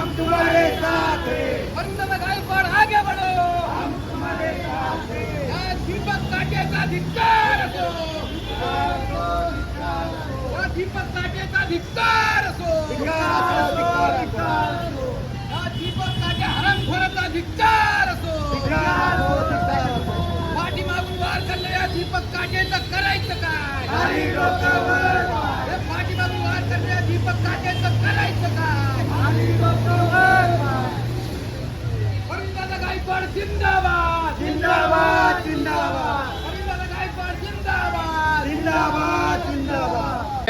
हम तुम्हारे साथ हैं। वंदना गायकवाड आगे बढ़ो। हम तुम्हारे साथ हैं। या दीपक काटेचा धिक्कार असो या दीपक काटेचा धिक्कार असो धिक्कार असो, धिक्कार असो, या दीपक काटे हरणखोराचा धिक्कार असो धिक्कार असो, धिक्कार असो. पाठीमागून वार करणाऱ्या दीपक काटेचं करायचं काय खाली डोक्यावर पाय, हे पाठीमागून वार करणाऱ्या दीपक काटेचं करायचं काय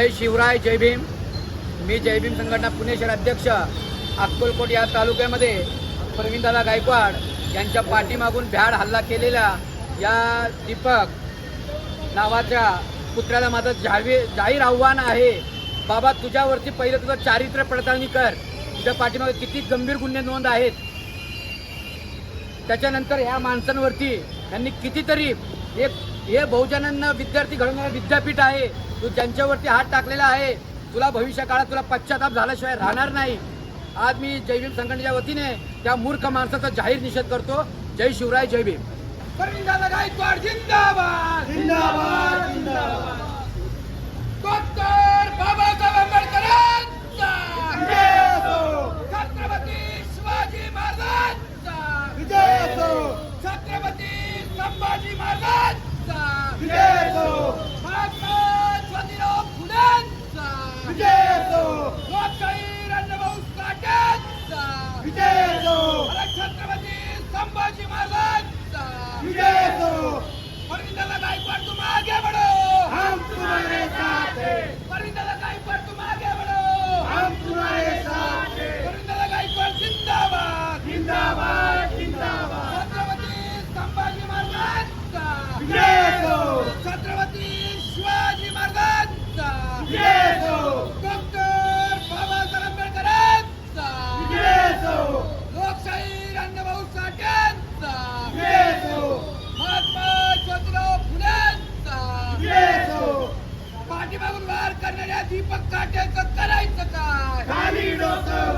जय शिवराय जय भीम. मी जय भीम संघटना पुणे शहर अध्यक्ष अक्कलकोट या तालुक्यामध्ये प्रवीणदादा गायकवाड यांच्या पाठीमागून भ्याड हल्ला केलेल्या या दीपक नावाच्या पुत्राला माझं जाहीर जाहीर आव्हान आहे. बाबा तुझ्यावरती पहिलं तुझं चारित्र्य पडताळणी कर. तुझ्या पाठीमागे किती गंभीर गुन्हे नोंद आहेत. त्याच्यानंतर ह्या माणसांवरती त्यांनी कितीतरी एक हे बहुजनांना विद्यार्थी घडवणारं विद्यापीठ आहे. तू ज्यांच्यावरती हात टाकलेला आहे तुला भविष्य काळात तुला पश्चाताप झाल्याशिवाय राहणार नाही. आज मी जय भीम संघटनेच्या वतीने त्या मूर्ख माणसाचा जाहीर निषेध करतो. जय शिवराय जय भीम. जिंदाबाद! जिंदाबाद डॉक्टर बाबासाहेब आंबेडकरांचा विजय असो छत्रपती शिवाजी महाराजांचा विजय असो छत्रपती संभाजी महाराजांचा विजय असो महात्मा ज्योतिराव फुलेंचा! विजय असो लोकशाही अण्णाभाऊ साठेंचा विजय असो छत्रपती मग काट्याचं करायचं काय? खाली डोकं.